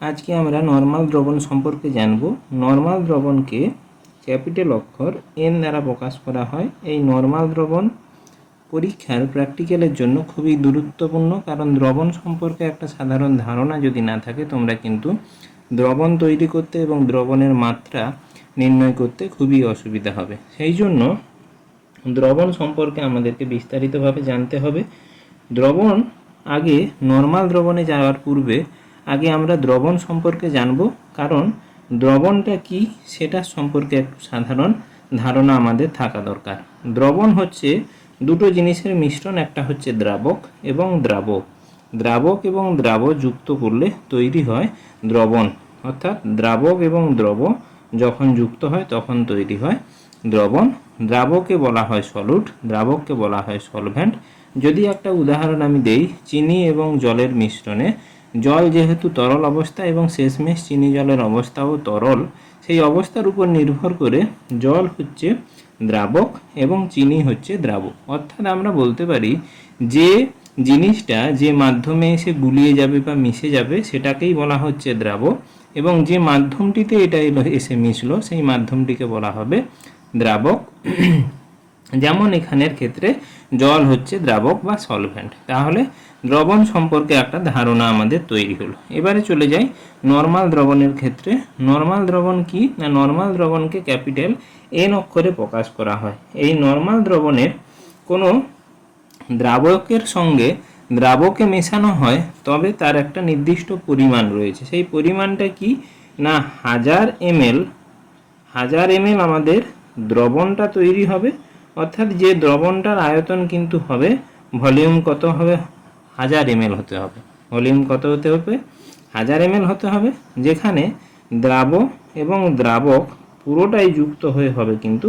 আজকে আমরা নর্মাল দ্রবণ সম্পর্কে জানব। নর্মাল দ্রবণকে ক্যাপিটাল অক্ষর এন দ্বারা প্রকাশ করা হয়। এই নর্মাল দ্রবণ পরীক্ষার প্র্যাকটিক্যালের জন্য খুবই গুরুত্বপূর্ণ, কারণ দ্রবণ সম্পর্কে একটা সাধারণ ধারণা যদি না থাকে, তোমরা কিন্তু দ্রবণ তৈরি করতে এবং দ্রবণের মাত্রা নির্ণয় করতে খুবই অসুবিধা হবে। সেই জন্য দ্রবণ সম্পর্কে আমাদেরকে বিস্তারিতভাবে জানতে হবে। দ্রবণ আগে নর্মাল দ্রবণে যাওয়ার পূর্বে আগে আমরা দ্রবণ সম্পর্কে জানব, কারণ দ্রবণটা কি সেটা সম্পর্কে একটু সাধারণ ধারণা আমাদের থাকা দরকার। দ্রবণ হচ্ছে দুটো জিনিসের মিশ্রণ, একটা হচ্ছে দ্রাবক এবং দ্রাবক। দ্রাবক এবং দ্রাব যুক্ত করলে তৈরি হয় দ্রবণ। অর্থাৎ দ্রাবক এবং দ্রব যখন যুক্ত হয় তখন তৈরি হয় দ্রবণ। দ্রাবকে বলা হয় সলুট, দ্রাবককে বলা হয় সলভেন্ট। যদি একটা উদাহরণ আমি দেই, চিনি এবং জলের মিশ্রণে জল যেহেতু তরল অবস্থা এবং শেষমেশ চিনি জলের অবস্থাও তরল, সেই অবস্থার উপর নির্ভর করে জল হচ্ছে দ্রাবক এবং চিনি হচ্ছে দ্রাবক। অর্থাৎ আমরা বলতে পারি যে জিনিসটা যে মাধ্যমে এসে গুলিয়ে যাবে বা মিশে যাবে সেটাকেই বলা হচ্ছে দ্রাবক এবং যে মাধ্যমটিতে এটা এসে মিশলো সেই মাধ্যমটিকে বলা হবে দ্রাবক। যেমন এখানের ক্ষেত্রে জল হচ্ছে দ্রাবক বা সলভেন্ট তাহলে দ্রবণ সম্পর্কে একটা ধারণা আমাদের তৈরি হলো। এবারে চলে যাই নর্মাল দ্রবণের ক্ষেত্রে। নর্মাল দ্রবণ কি? না নর্মাল দ্রবণকে ক্যাপিটাল এন অক্ষরে প্রকাশ করা হয়। এই নর্মাল দ্রবণের কোনো দ্রাবকের সঙ্গে দ্রাবকে মেশানো হয়, তবে তার একটা নির্দিষ্ট পরিমাণ রয়েছে। সেই পরিমাণটা কি? না, হাজার এমএল। হাজার এমএল আমাদের দ্রবণটা তৈরি হবে। অর্থাৎ যে দ্রবণটার আয়তন কিন্তু হবে, ভলিউম কত হবে? হাজার এমএল হতে হবে। ভলিউম কত হতে হবে? হাজার এমএল হতে হবে, যেখানে দ্রাব এবং দ্রাবক পুরোটাই যুক্ত হয়ে হবে কিন্তু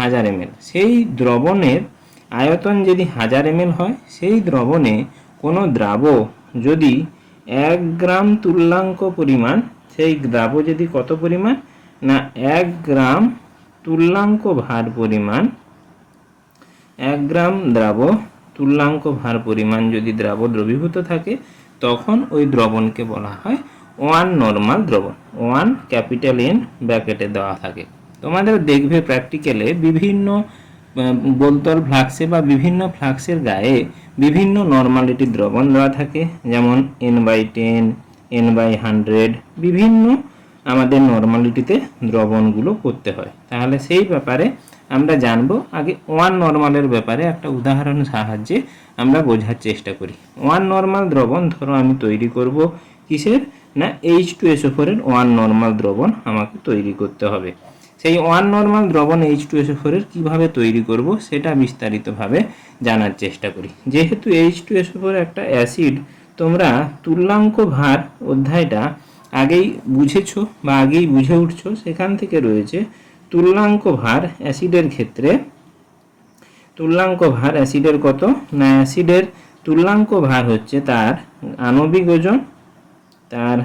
হাজার এমএল। সেই দ্রবণের আয়তন যদি হাজার এমএল হয়, সেই দ্রবণে কোনো দ্রাব যদি এক গ্রাম তুল্যাঙ্ক পরিমাণ, সেই দ্রাব যদি কত পরিমাণ? না, এক গ্রাম তুল্যাঙ্ক ভার পরিমাণ এক গ্রাম দ্রাব তুল্যাঙ্ক ভার পরিমাণ যদি দ্রাব দ্রবীভূত থাকে, তখন ওই দ্রবণকে বলা হয় ওয়ান নর্মাল দ্রবণ। ওয়ান ক্যাপিটাল এন ব্র্যাকেটে দেওয়া থাকে। তোমাদের দেখবে প্র্যাকটিক্যালে বিভিন্ন বোলতল ফ্লাক্সে বা বিভিন্ন ফ্লাক্সের গায়ে বিভিন্ন নর্মালিটি দ্রবণ দেওয়া থাকে। যেমন N by ten N by hundred বিভিন্ন আমাদের নর্মালিটিতে দ্রবণগুলো করতে হয়। তাহলে সেই ব্যাপারে আমরা জানব আগে ওয়ান নর্মালের ব্যাপারে একটা উদাহরণ সাহায্যে আমরা বোঝার চেষ্টা করি। ওয়ান নর্মাল দ্রবণ ধরো আমি তৈরি করব কিসের? না এইচ টু এসও ফোরের ওয়ান নর্মাল দ্রবণ আমাকে তৈরি করতে হবে। সেই ওয়ান নর্মাল দ্রবণ এইচ টু এসও ফোরের কীভাবে তৈরি করব সেটা বিস্তারিতভাবে জানার চেষ্টা করি। যেহেতু H two S O four একটা অ্যাসিড, তোমরা তুল্যাঙ্ক ভার অধ্যায়টা আগেই বুঝেছ বা আগেই বুঝে উঠছো, সেখান থেকে রয়েছে তুল্যাঙ্ক ভার অ্যাসিডের ক্ষেত্রে, তুল্যাঙ্ক ভার অ্যাসিডের কত? না, অ্যাসিডের তুল্যাঙ্ক ভার হচ্ছে তার আণবিক ওজন, তার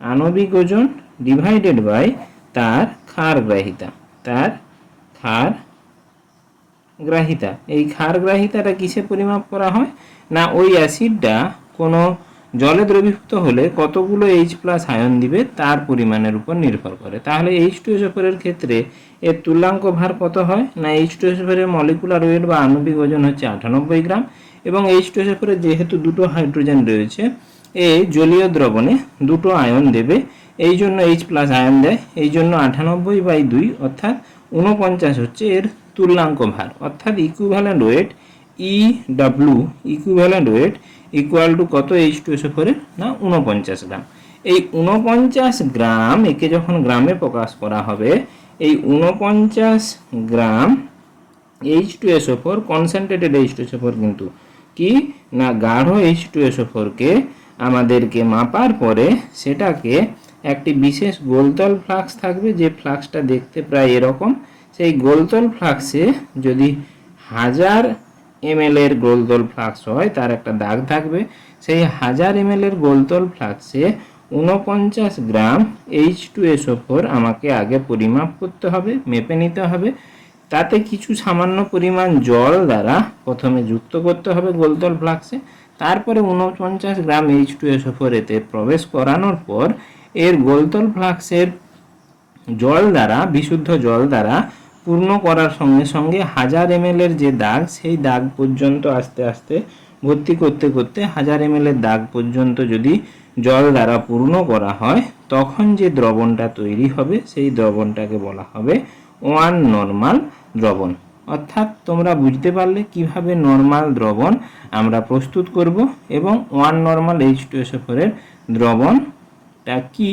আণবিক ওজন ডিভাইডেড বাই তার ক্ষার গ্রাহিতা, তার ক্ষার গ্রাহিতা। এই ক্ষার গ্রাহিতাটা কিসে পরিমাপ করা হয়? না, ওই অ্যাসিডটা কোনো জলে দ্রবীভূত হলে কতগুলো এইচ প্লাস আয়ন দিবে তার পরিমাণের উপর নির্ভর করে। তাহলে এইচ টু এসোফোরের ক্ষেত্রে এর তুল্যাঙ্ক ভার কত হয়? না এইচ টু এসোফোরের মলিকুলার ওয়েট বা আণবিক ওজন হচ্ছে আটানব্বই গ্রাম এবং এইচ টু এসোফোরের যেহেতু দুটো হাইড্রোজেন রয়েছে, এ জলীয় দ্রবণে দুটো আয়ন দেবে। এই জন্য এইচ প্লাস আয়ন দেয়। এই জন্য আটানব্বই বাই দুই অর্থাৎ উনপঞ্চাশ হচ্ছে এর তুল্যাঙ্ক ভার। অর্থাৎ equivalent weight E W equivalent weight equal to কত এইচ টু এসো ফোরে না উনপঞ্চাশ গ্রাম। এই উনপঞ্চাশ গ্রাম একে যখন গ্রামে প্রকাশ করা হবে, এই উনপঞ্চাশ gram H two S O four concentrated H two S O four কিন্তু কি? না, গাঢ় এইচ টু এসও ফোরকে আমাদেরকে মাপার পরে সেটাকে একটি বিশেষ গোলতল ফ্লাক্স থাকবে, যে ফ্লাক্সটা দেখতে প্রায় এরকম। সেই গোলতল ফ্লাক্সে যদি হাজার এমএল এর গোলতল ফ্লাক্স হয়, তার একটা দাগ থাকবে। সেই হাজার এমএল এর গোলতল ফ্লাক্সে উনপঞ্চাশ gram H two S O four আমাকে আগে পরিমাপ করতে হবে, মেপে নিতে হবে। তাতে কিছু সামান্য পরিমাণ জল দ্বারা প্রথমে যুক্ত করতে হবে গোলতল ফ্লাক্সে। তারপরে উনপঞ্চাশ gram H two S O four এতে প্রবেশ করানোর পর এর গোলতল ফ্লাক্সের জল দ্বারা, বিশুদ্ধ জল দ্বারা পূর্ণ করার সঙ্গে সঙ্গে হাজার এম এর যে দাগ, সেই দাগ পর্যন্ত আস্তে আস্তে ভর্তি করতে করতে হাজার এম এর দাগ পর্যন্ত যদি জল দ্বারা পূর্ণ করা হয়, তখন যে দ্রবণটা তৈরি হবে, সেই দ্রবণটাকে বলা হবে ওয়ান নর্মাল দ্রবণ। অর্থাৎ তোমরা বুঝতে পারলে কীভাবে নর্মাল দ্রবণ আমরা প্রস্তুত করব এবং one normal H two S O ফোরের দ্রবণটা কি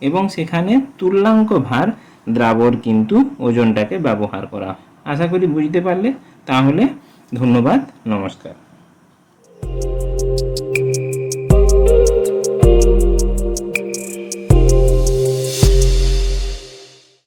এবং সেখানে তুল্যাঙ্ক ভার দ্রাবর কিন্তু ওজনটাকে ব্যবহার করা। আশা করি বুঝতে পারলে তাহলে ধন্যবাদ নমস্কার